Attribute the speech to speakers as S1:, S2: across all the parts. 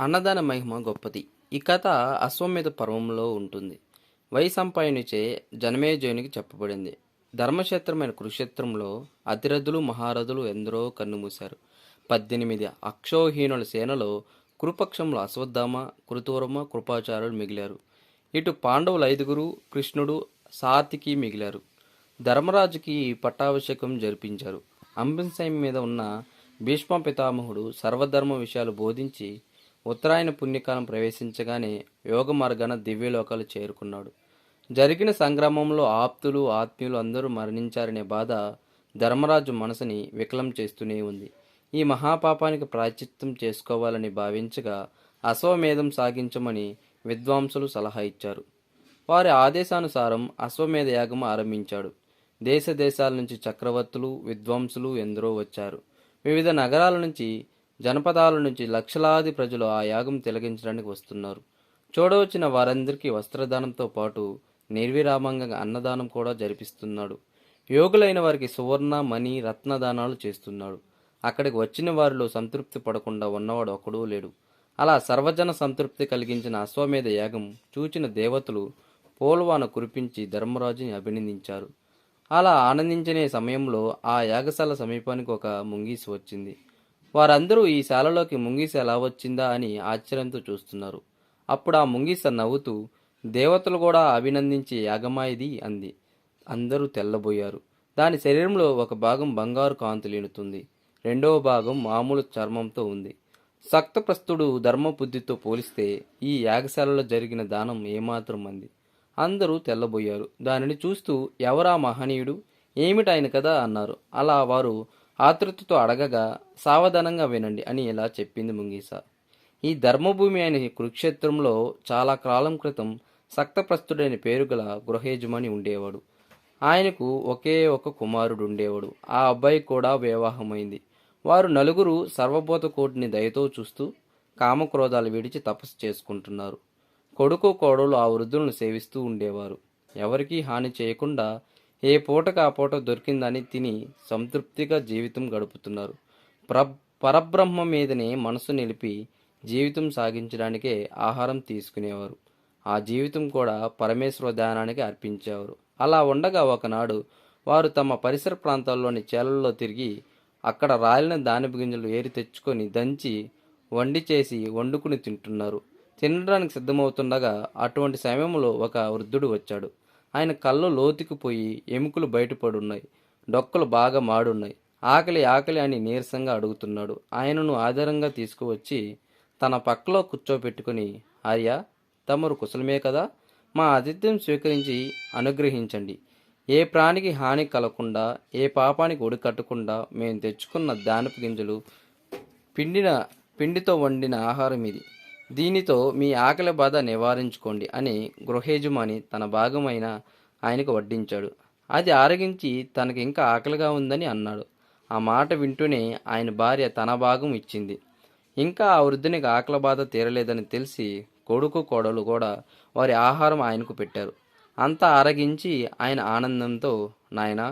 S1: అన్నదాన మహిమ గొప్పది. ఈ కథ అశ్వమేధ పర్వంలో ఉంటుంది. వైసంపాయనిచే జనమేజయునికి చెప్పబడింది. ధర్మక్షేత్రమైన కురుక్షేత్రంలో అతిరథులు మహారథులు ఎందరో కన్నుమూశారు. పద్దెనిమిది అక్షోహీనుల సేనలో కురుపక్షంలో అశ్వత్థామ కృతూరమ కృపాచార్యులు మిగిలారు. ఇటు పాండవులు ఐదుగురు కృష్ణుడు సాతికి మిగిలారు. ధర్మరాజుకి పట్టాభిషేకం జరిపించారు. అంబింసైం మీద ఉన్న భీష్మ పితామహుడు సర్వధర్మ విషయాలు బోధించి ఉత్తరాయణ పుణ్యకాలం ప్రవేశించగానే యోగ మార్గాన దివ్యలోకాలు చేరుకున్నాడు. జరిగిన సంగ్రామంలో ఆప్తులు ఆత్మీయులు అందరూ మరణించారనే బాధ ధర్మరాజు మనసుని వికలం చేస్తూనే ఉంది. ఈ మహాపాపానికి ప్రాచిత్యం చేసుకోవాలని భావించగా అశ్వమేధం సాగించమని విద్వాంసులు సలహా ఇచ్చారు. వారి ఆదేశానుసారం అశ్వమేధ యాగం ఆరంభించాడు. దేశ దేశాల నుంచి చక్రవర్తులు విద్వాంసులు ఎందరో వచ్చారు. వివిధ నగరాల నుంచి జనపదాల నుంచి లక్షలాది ప్రజలు ఆ యాగం తిలగించడానికి వస్తున్నారు. చూడవచ్చిన వారందరికీ వస్త్రదానంతో పాటు నిర్విరామంగా అన్నదానం కూడా జరిపిస్తున్నాడు. యోగులైన వారికి సువర్ణ మణి రత్నదానాలు చేస్తున్నాడు. అక్కడికి వచ్చిన వారిలో సంతృప్తి పడకుండా ఉన్నవాడు ఒకడూ లేడు. అలా సర్వజన సంతృప్తి కలిగించిన అశ్వమేధ యాగం చూచిన దేవతలు పోల్వాన కురిపించి ధర్మరాజుని అభినందించారు. అలా ఆనందించనే సమయంలో ఆ యాగశాల సమీపానికి ఒక ముంగీసి వచ్చింది. వారందరూ ఈ శాలలోకి ముంగీస ఎలా వచ్చిందా అని ఆశ్చర్యంతో చూస్తున్నారు. అప్పుడు ఆ ముంగీస నవ్వుతూ దేవతలు కూడా అభినందించే యాగమా ఇది అంది. అందరూ తెల్లబోయారు. దాని శరీరంలో ఒక భాగం బంగారు కాంతులీనుతుంది రెండవ భాగం మామూలు చర్మంతో ఉంది. సక్తప్రస్తుడు ధర్మబుద్ధితో పోలిస్తే ఈ యాగశాలలో జరిగిన దానం ఏమాత్రం అంది. అందరూ తెల్లబోయారు. దానిని చూస్తూ ఎవరా మహనీయుడు? ఏమిటాయన కదా అన్నారు. అలా వారు ఆతృతతో అడగగా సావధానంగా వినండి అని ఇలా చెప్పింది ముంగీస. ఈ ధర్మభూమి అయిన కురుక్షేత్రంలో చాలా కాలం క్రితం సక్తప్రస్తుడైన పేరు గల గృహయజమాని ఉండేవాడు. ఆయనకు ఒకే ఒక కుమారుడు ఉండేవాడు. ఆ అబ్బాయి కూడా వివాహమైంది. వారు నలుగురు సర్వభూత కోటిని దయతో చూస్తూ కామక్రోధాలు విడిచి తపస్సు చేసుకుంటున్నారు. కొడుకు కోడలు ఆ వృద్ధులను సేవిస్తూ ఉండేవారు. ఎవరికీ హాని చేయకుండా ఏ పూటకు ఆ పూట దొరికిందని తిని సంతృప్తిగా జీవితం గడుపుతున్నారు. ప్ర పరబ్రహ్మ మీదనే మనసు నిలిపి జీవితం సాగించడానికే ఆహారం తీసుకునేవారు. ఆ జీవితం కూడా పరమేశ్వర ధ్యానానికి అర్పించేవారు. అలా ఉండగా ఒకనాడు వారు తమ పరిసర ప్రాంతాల్లోని చేలల్లో తిరిగి అక్కడ రాలిన దానిపు గింజలు ఏరి తెచ్చుకొని దంచి వండి చేసి వండుకుని తింటున్నారు. తినడానికి సిద్ధమవుతుండగా అటువంటి సమయంలో ఒక వృద్ధుడు వచ్చాడు. ఆయన కళ్ళు లోతుకుపోయి ఎముకలు బయటపడున్నాయి. డొక్కలు బాగా మాడున్నాయి. ఆకలి ఆకలి అని నీరసంగా అడుగుతున్నాడు. ఆయనను ఆధారంగా తీసుకువచ్చి తన పక్కలో కూర్చోపెట్టుకుని ఆర్య తమరు కుశలమే కదా? మా ఆతిథ్యం స్వీకరించి అనుగ్రహించండి. ఏ ప్రాణికి హాని కలగకుండా ఏ పాపానికి ఒడికట్టకుండా మేము తెచ్చుకున్న దానపు గింజలు పిండిన పిండితో వండిన ఆహారం ఇది. దీనితో మీ ఆకలి బాధ నివారించుకోండి అని గృహేజుమాని తన భాగమైన ఆయనకు వడ్డించాడు. అది ఆరగించి తనకి ఇంకా ఆకలిగా ఉందని అన్నాడు. ఆ మాట వింటూనే ఆయన భార్య తన భాగం ఇచ్చింది. ఇంకా ఆ వృద్ధునికి ఆకలి బాధ తీరలేదని తెలిసి కొడుకు కోడలు కూడా వారి ఆహారం ఆయనకు పెట్టారు. అంతా ఆరగించి ఆయన ఆనందంతో నాయనా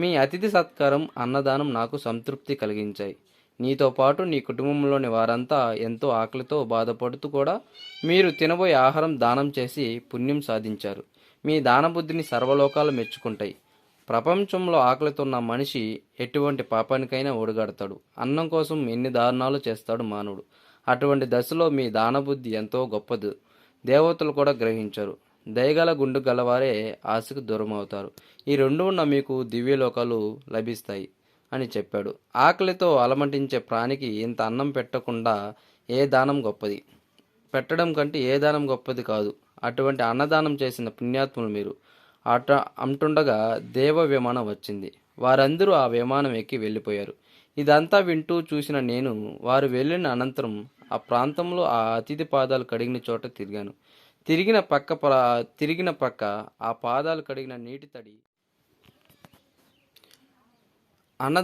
S1: మీ అతిథి సత్కారం అన్నదానం నాకు సంతృప్తి కలిగించాయి. నీతో పాటు నీ కుటుంబంలోని వారంతా ఎంతో ఆకలితో బాధపడుతూ కూడా మీరు తినబోయే ఆహారం దానం చేసి పుణ్యం సాధించారు. మీ దానబుద్ధిని సర్వలోకాలు మెచ్చుకుంటాయి. ప్రపంచంలో ఆకలితో ఉన్న మనిషి ఎటువంటి పాపానికైనా ఒడిగడతాడు. అన్నం కోసం ఎన్ని దారుణాలు చేస్తాడు మానవుడు. అటువంటి దశలో మీ దానబుద్ధి ఎంతో గొప్పది. దేవతలు కూడా గ్రహించారు. దయగల గుండు గలవారే ఆశకు దూరం అవుతారు ఈ రెండు ఉన్న మీకు దివ్యలోకాలు లభిస్తాయి. అని చెప్పాడు. ఆకలితో అలమటించే ప్రాణికి ఇంత అన్నం పెట్టకుండా ఏ దానం గొప్పది? పెట్టడం కంటే ఏ దానం గొప్పది కాదు. అటువంటి అన్నదానం చేసిన పుణ్యాత్ములు మీరు. అట అంటుండగా దేవ విమానం వచ్చింది. వారందరూ ఆ విమానం ఎక్కి వెళ్ళిపోయారు. ఇదంతా వింటూ చూసిన నేను వారు వెళ్ళిన అనంతరం ఆ ప్రాంతంలో ఆ అతిథి పాదాలు కడిగిన చోట తిరిగాను. తిరిగిన పక్క తిరిగిన పక్క ఆ పాదాలు కడిగిన నీటి తడి அன்னதான